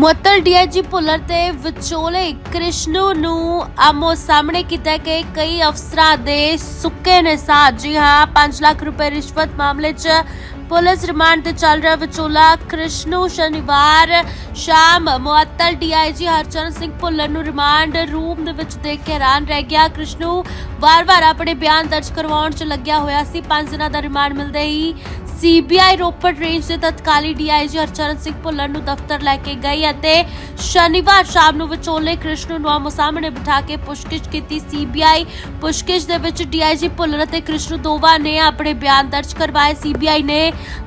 ਮੁਅੱਤਲ ਡੀਆਈਜੀ ਭੁੱਲਰ ਤੇ ਵਿਚੋਲੇ ਕ੍ਰਿਸ਼ਨੂ ਨੂੰ ਆਮੋ ਸਾਹਮਣੇ ਕੀਤਾ ਕਿ ਕਈ ਅਫਸਰਾਂ ਦੇ ਸੁੱਕੇ ਨੇ ਸਾਥ। ਜੀ ਹਾਂ 5 ਲੱਖ ਰੁਪਏ ਰਿਸ਼ਵਤ ਮਾਮਲੇ 'ਚ ਪੁਲਿਸ ਰਿਮਾਂਡ ਤੇ ਚੱਲ ਰਿਹਾ ਵਿਚੋਲਾ ਕ੍ਰਿਸ਼ਨੂ ਸ਼ਨੀਵਾਰ ਸ਼ਾਮ। ਮੁਅੱਤਲ ਡੀਆਈਜੀ ਹਰਚਰਨ ਸਿੰਘ ਭੁੱਲਰ ਨੂੰ ਰਿਮਾਂਡ ਰੂਮ ਦੇ ਵਿੱਚ ਦੇਖ ਕੇ ਹੈਰਾਨ ਰਹਿ ਗਿਆ। ਕ੍ਰਿਸ਼ਨੂ ਵਾਰ-ਵਾਰ ਆਪਣੇ ਬਿਆਨ ਦਰਜ ਕਰਵਾਉਣ 'ਚ ਲੱਗਿਆ ਹੋਇਆ ਸੀ। 5 ਦਿਨਾਂ ਦਾ ਰਿਮਾਂਡ ਮਿਲਦੇ ਹੀ ਸੀਬੀਆਈ ਰੋਪੜ ਰੇਂਜ ਦੇ ਤਤਕਾਲੀ ਡੀਆਈਜੀ ਹਰਚਰਨ ਸਿੰਘ ਭੁੱਲਰ ਨੂੰ ਦਫ਼ਤਰ ਲੈ ਕੇ ਗਈ ਅਤੇ ਸ਼ਨੀਵਾਰ ਸ਼ਾਮ ਨੂੰ ਵਿਚੋਲੇ ਕ੍ਰਿਸ਼ਨ ਨੂੰ ਆਮੋ ਸਾਹਮਣੇ ਬਿਠਾ ਕੇ ਪੁੱਛਗਿੱਛ ਕੀਤੀ। ਸੀਬੀਆਈ ਪੁੱਛਗਿੱਛ ਦੇ ਵਿੱਚ ਡੀਆਈਜੀ ਭੁੱਲਰ ਅਤੇ ਕ੍ਰਿਸ਼ਨ ਦੋਵਾ ਨੇ ਆਪਣੇ ਬਿਆਨ ਦਰਜ ਕਰਵਾਏ। ਸੀਬੀਆਈ ਨੇ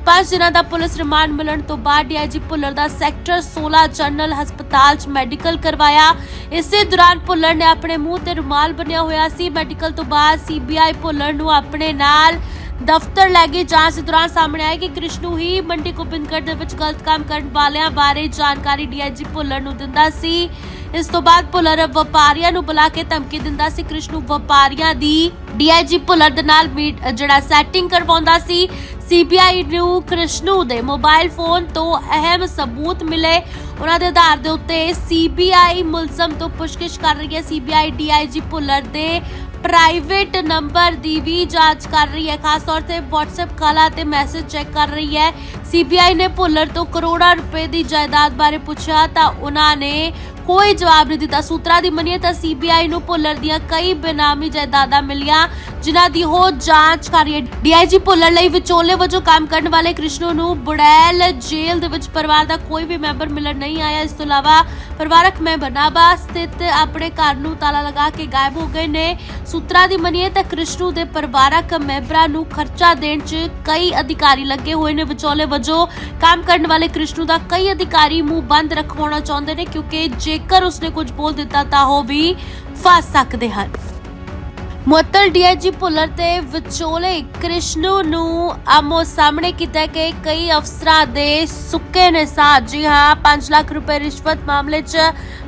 5 ਦਿਨਾਂ ਦਾ ਪੁਲਿਸ ਰਿਮਾਂਡ ਮਿਲਣ ਤੋਂ ਬਾਅਦ ਡੀਆਈਜੀ ਭੁੱਲਰ ਦਾ ਸੈਕਟਰ 16 ਜਨਰਲ ਹਸਪਤਾਲ 'ਚ ਮੈਡੀਕਲ ਕਰਵਾਇਆ। ਇਸੇ ਦੌਰਾਨ ਭੁੱਲਰ ਨੇ ਆਪਣੇ ਮੂੰਹ ਤੇ ਰੁਮਾਲ ਬੰਨਿਆ ਹੋਇਆ ਸੀ। ਮੈਡੀਕਲ ਤੋਂ ਬਾਅਦ ਸੀਬੀਆਈ ਭੁੱਲਰ ਨੂੰ ਆਪਣੇ ਨਾਲ ਦਫ਼ਤਰ ਲੈ ਕੇ ਜਾਂਚ ਦੌਰਾਨ ਸਾਹਮਣੇ ਆਇਆ ਕਿ ਕ੍ਰਿਸ਼ਨੂ ਹੀ ਮੰਡੀ ਗੋਬਿੰਦਗੜ੍ਹ ਦੇ ਵਿੱਚ ਗਲਤ ਕੰਮ ਕਰਨ ਵਾਲਿਆਂ ਬਾਰੇ ਜਾਣਕਾਰੀ ਡੀਆਈਜੀ ਭੁੱਲਰ ਨੂੰ ਦਿੰਦਾ ਸੀ। ਇਸ ਤੋਂ ਬਾਅਦ ਭੁੱਲਰ ਵਪਾਰੀਆਂ ਨੂੰ ਬੁਲਾ ਕੇ ਧਮਕੀ ਦਿੰਦਾ ਸੀ। ਕ੍ਰਿਸ਼ਨੂ ਵਪਾਰੀਆਂ ਦੀ ਡੀਆਈਜੀ ਭੁੱਲਰ ਦੇ ਨਾਲ ਮੀਟ ਜਿਹੜਾ ਸੈਟਿੰਗ ਕਰਵਾਉਂਦਾ ਸੀ। ਸੀਬੀਆਈ ਨੂੰ ਕ੍ਰਿਸ਼ਨੂ ਦੇ ਮੋਬਾਈਲ ਫੋਨ ਤੋਂ ਅਹਿਮ ਸਬੂਤ ਮਿਲੇ। ਉਹਨਾਂ ਦੇ ਆਧਾਰ ਦੇ ਉੱਤੇ ਸੀਬੀਆਈ ਮੁਲਜ਼ਮ ਤੋਂ ਪੁੱਛਗਿੱਛ ਕਰ ਰਹੀ ਹੈ। ਸੀਬੀਆਈ ਡੀਆਈਜੀ ਭੁੱਲਰ ਦੇ ਪ੍ਰਾਈਵੇਟ ਨੰਬਰ ਦੀ ਵੀ ਜਾਂਚ ਕਰ ਰਹੀ ਹੈ। ਖਾਸ ਤੌਰ ਤੇ WhatsApp ਕਾਲਾਂ ਤੇ ਮੈਸੇਜ ਚੈੱਕ ਕਰ ਰਹੀ ਹੈ। ਸੀਬੀਆਈ ਨੇ ਭੁੱਲਰ ਤੋਂ ਕਰੋੜਾਂ ਰੁਪਏ ਦੀ ਜਾਇਦਾਦ ਬਾਰੇ ਪੁੱਛਿਆ ਤਾਂ ਉਹਨਾਂ ਨੇ ਕੋਈ ਜਵਾਬ ਨਹੀਂ ਦਿੱਤਾ। ਸੂਤਰਾਂ ਦੀ ਮੰਨੀਏ ਤਾਂ ਸੀਬੀਆਈ ਨੂੰ ਭੁੱਲਰ ਦੀਆਂ ਕਈ ਬੇਨਾਮੀ ਜਾਇਦਾਦਾਂ ਮਿਲੀਆਂ। ਜਿਨ੍ਹਾਂ ਦੀ ਉਹ ਜਾਂਚ ਕਰ ਰਹੀ ਹੈ। ਡੀਆਈਜੀ ਭੁੱਲਰ ਲਈ ਵਿਚੋਲੇ ਵਜੋਂ ਕੰਮ ਕਰਨ ਵਾਲੇ ਕ੍ਰਿਸ਼ਨੂ ਨੂੰ ਬੁੜੈਲ ਜੇਲ੍ਹ ਦੇ ਵਿੱਚ ਪਰਿਵਾਰ ਦਾ ਕੋਈ ਵੀ ਮੈਂਬਰ ਮਿਲਣ ਨਹੀਂ ਆਇਆ। ਇਸ ਤੋਂ ਇਲਾਵਾ ਪਰਿਵਾਰਕ ਮੈਂਬਰ ਨਾਬਾ ਸਥਿਤ ਆਪਣੇ ਘਰ ਨੂੰ ਤਾਲਾ ਲਗਾ ਕੇ ਗਾਇਬ ਹੋ ਗਏ ਨੇ। ਸੂਤਰਾਂ ਦੀ ਮੰਨੀਏ ਤਾਂ ਕ੍ਰਿਸ਼ਨੂ ਦੇ ਪਰਿਵਾਰਕ ਮੈਂਬਰਾਂ ਨੂੰ ਖਰਚਾ ਦੇਣ 'ਚ ਕਈ ਅਧਿਕਾਰੀ ਲੱਗੇ ਹੋਏ ਨੇ। ਵਿਚੋਲੇ ਵਜੋਂ ਕੰਮ ਕਰਨ ਵਾਲੇ ਕ੍ਰਿਸ਼ਨੂ ਦਾ ਕਈ ਅਧਿਕਾਰੀ ਮੂੰਹ ਬੰਦ ਰੱਖਵਾਉਣਾ ਚਾਹੁੰਦੇ ਨੇ, ਕਿਉਂਕਿ ਜੇਕਰ ਉਸਨੇ ਕੁਝ ਬੋਲ ਦਿੱਤਾ ਤਾਂ ਉਹ ਵੀ ਫਸ ਸਕਦੇ ਹਨ। ਮੁਅੱਤਲ ਡੀਆਈਜੀ ਭੁੱਲਰ ਤੇ ਵਿਚੋਲੇ ਕ੍ਰਿਸ਼ਨੂ ਨੂੰ ਆਮੋ ਸਾਹਮਣੇ ਕੀਤਾ ਕਿ ਕਈ ਅਫਸਰਾਂ ਦੇ ਸੁੱਕੇ ਨੇ ਸਾਥ ਜੀ ਹਾਂ 5 ਲੱਖ ਰੁਪਏ ਰਿਸ਼ਵਤ ਮਾਮਲੇ 'ਚ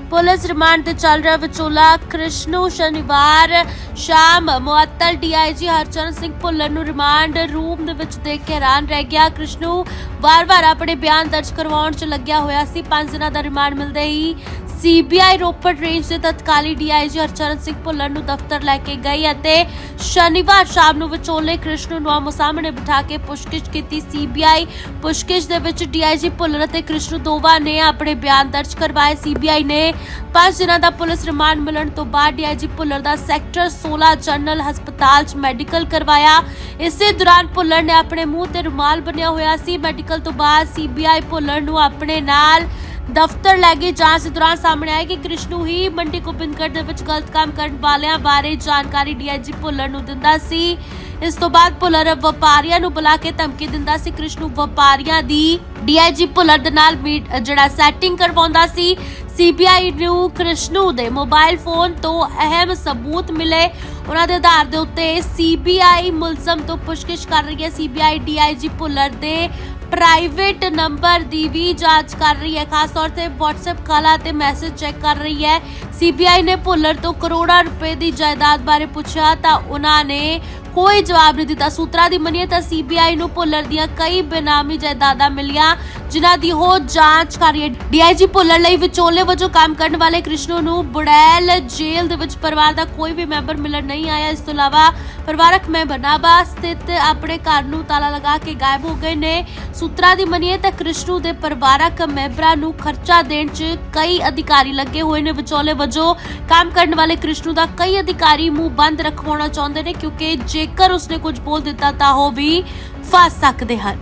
ਪੁਲਿਸ ਰਿਮਾਂਡ ਤੇ ਚੱਲ ਰਿਹਾ ਵਿਚੋਲਾ। ਕ੍ਰਿਸ਼ਨੂ ਸ਼ਨੀਵਾਰ ਸ਼ਾਮ ਮੁਅੱਤਲ ਡੀਆਈਜੀ ਹਰਚਰਨ ਸਿੰਘ ਭੁੱਲਰ ਨੂੰ ਰਿਮਾਂਡ ਰੂਮ ਦੇ ਵਿੱਚ ਦੇਖ ਕੇ ਹੈਰਾਨ ਰਹਿ ਗਿਆ। ਕ੍ਰਿਸ਼ਨੂ ਵਾਰ-ਵਾਰ ਆਪਣੇ ਬਿਆਨ ਦਰਜ ਕਰਵਾਉਣ 'ਚ ਲੱਗਿਆ ਹੋਇਆ ਸੀ। 5 ਦਿਨਾਂ ਦਾ ਰਿਮਾਂਡ ਮਿਲਦੇ ਹੀ ਸੀਬੀਆਈ ਰੋਪੜ ਰੇਂਜ ਦੇ ਤਤਕਾਲੀ ਡੀਆਈਜੀ ਹਰਚਰਨ ਸਿੰਘ ਭੁੱਲਰ ਨੂੰ ਦਫ਼ਤਰ ਲੈ ਕੇ ਗਈ ਅਤੇ ਸ਼ਨੀਵਾਰ ਸ਼ਾਮ ਨੂੰ ਵਿਚੋਲੇ ਕ੍ਰਿਸ਼ਨ ਨੂੰ ਆਮੋ ਸਾਹਮਣੇ ਬਿਠਾ ਕੇ ਪੁੱਛਗਿੱਛ ਕੀਤੀ। ਸੀਬੀਆਈ ਪੁੱਛਗਿੱਛ ਦੇ ਵਿੱਚ ਡੀਆਈਜੀ ਭੁੱਲਰ ਅਤੇ ਕ੍ਰਿਸ਼ਨ ਦੋਵਾ ਨੇ ਆਪਣੇ ਬਿਆਨ ਦਰਜ ਕਰਵਾਏ। ਸੀਬੀਆਈ ਨੇ 5 ਦਿਨਾਂ ਦਾ ਪੁਲਿਸ ਰਿਮਾਂਡ ਮਿਲਣ ਤੋਂ ਬਾਅਦ ਡੀਆਈਜੀ ਭੁੱਲਰ ਦਾ ਸੈਕਟਰ 16 ਜਨਰਲ ਹਸਪਤਾਲ 'ਚ ਮੈਡੀਕਲ ਕਰਵਾਇਆ। ਇਸੇ ਦੌਰਾਨ ਭੁੱਲਰ ਨੇ ਆਪਣੇ ਮੂੰਹ ਤੇ ਰੁਮਾਲ ਬੰਨਿਆ ਹੋਇਆ ਸੀ। ਮੈਡੀਕਲ ਤੋਂ ਬਾਅਦ ਸੀਬੀਆਈ ਭੁੱਲਰ ਨੂੰ ਆਪਣੇ ਨਾਲ ਦਫ਼ਤਰ ਲੈ ਕੇ ਜਾਂਚ ਦੌਰਾਨ ਸਾਹਮਣੇ ਆਇਆ ਕਿ ਕ੍ਰਿਸ਼ਨੂ ਹੀ ਮੰਡੀ ਗੋਬਿੰਦਗੜ੍ਹ ਦੇ ਵਿੱਚ ਗਲਤ ਕੰਮ ਕਰਨ ਵਾਲਿਆਂ ਬਾਰੇ ਜਾਣਕਾਰੀ ਡੀਆਈਜੀ ਭੁੱਲਰ ਨੂੰ ਦਿੰਦਾ ਸੀ। ਇਸ ਤੋਂ ਬਾਅਦ ਭੁੱਲਰ ਵਪਾਰੀਆਂ ਨੂੰ ਬੁਲਾ ਕੇ ਧਮਕੀ ਦਿੰਦਾ ਸੀ। ਕ੍ਰਿਸ਼ਨੂ ਵਪਾਰੀਆਂ ਦੀ ਡੀਆਈਜੀ ਭੁੱਲਰ ਦੇ ਨਾਲ ਮੀਟ ਜਿਹੜਾ ਸੈਟਿੰਗ ਕਰਵਾਉਂਦਾ ਸੀ ਸੀਬੀਆਈ ਨੂੰ ਕ੍ਰਿਸ਼ਨੂ ਦੇ ਮੋਬਾਈਲ ਫੋਨ ਤੋਂ ਅਹਿਮ ਸਬੂਤ ਮਿਲੇ। ਉਹਨਾਂ ਦੇ ਆਧਾਰ ਦੇ ਉੱਤੇ ਸੀਬੀਆਈ ਮੁਲਜ਼ਮ ਤੋਂ ਪੁੱਛਗਿੱਛ ਕਰ ਰਹੀ ਹੈ। ਸੀਬੀਆਈ ਡੀਆਈਜੀ ਭੁੱਲਰ ਦੇ ਪ੍ਰਾਈਵੇਟ ਨੰਬਰ ਦੀ ਵੀ ਜਾਂਚ ਕਰ ਰਹੀ ਹੈ। ਖਾਸ ਤੌਰ ਤੇ WhatsApp ਕਾਲਾਂ ਤੇ ਮੈਸੇਜ ਚੈੱਕ ਕਰ ਰਹੀ ਹੈ। ਸੀਬੀਆਈ ਨੇ ਭੁੱਲਰ ਤੋਂ ਕਰੋੜਾਂ ਰੁਪਏ ਦੀ ਜਾਇਦਾਦ ਬਾਰੇ ਪੁੱਛਿਆ ਤਾਂ ਉਹਨਾਂ ਨੇ ਕੋਈ ਜਵਾਬ ਨਹੀਂ ਦਿੱਤਾ। ਸੂਤਰਾਂ ਦੀ ਮੰਨੀਏ ਤਾਂ ਸੀਬੀਆਈ ਨੂੰ ਭੁੱਲਰ ਦੀਆਂ ਕਈ ਬੇਨਾਮੀ ਜਾਇਦਾਦਾਂ ਮਿਲੀਆਂ। ਜਿਨ੍ਹਾਂ ਦੀ ਉਹ ਜਾਂਚ ਕਰ ਰਹੀ ਹੈ। ਡੀਆਈਜੀ ਭੁੱਲਰ ਲਈ ਵਿਚੋਲੇ ਵਜੋਂ ਕੰਮ ਕਰਨ ਵਾਲੇ ਕ੍ਰਿਸ਼ਨੂ ਨੂੰ ਬੁੜੈਲ ਜੇਲ੍ਹ ਦੇ ਵਿੱਚ ਪਰਿਵਾਰ ਦਾ ਕੋਈ ਵੀ ਮੈਂਬਰ ਮਿਲਣ ਨਹੀਂ ਆਇਆ। ਇਸ ਤੋਂ ਇਲਾਵਾ ਪਰਿਵਾਰਕ ਮੈਂਬਰ ਨਾਬਾ ਸਥਿਤ ਆਪਣੇ ਘਰ ਨੂੰ ਤਾਲਾ ਲਗਾ ਕੇ ਗਾਇਬ ਹੋ ਗਏ ਨੇ। ਸੂਤਰਾਂ ਦੀ ਮੰਨੀਏ ਤਾਂ ਕ੍ਰਿਸ਼ਨੂ ਦੇ ਪਰਿਵਾਰਕ ਮੈਂਬਰਾਂ ਨੂੰ ਖਰਚਾ ਦੇਣ 'ਚ ਕਈ ਅਧਿਕਾਰੀ ਲੱਗੇ ਹੋਏ ਨੇ। ਵਿਚੋਲੇ ਵਜੋਂ ਕੰਮ ਕਰਨ ਵਾਲੇ ਕ੍ਰਿਸ਼ਨੂ ਦਾ ਕਈ ਅਧਿਕਾਰੀ ਮੂੰਹ ਬੰਦ ਰੱਖਵਾਉਣਾ ਚਾਹੁੰਦੇ ਨੇ, ਕਿਉਂਕਿ ਜੇਕਰ ਉਸਨੇ ਕੁਝ ਬੋਲ ਦਿੱਤਾ ਤਾਂ ਉਹ ਵੀ ਫਸ ਸਕਦੇ ਹਨ।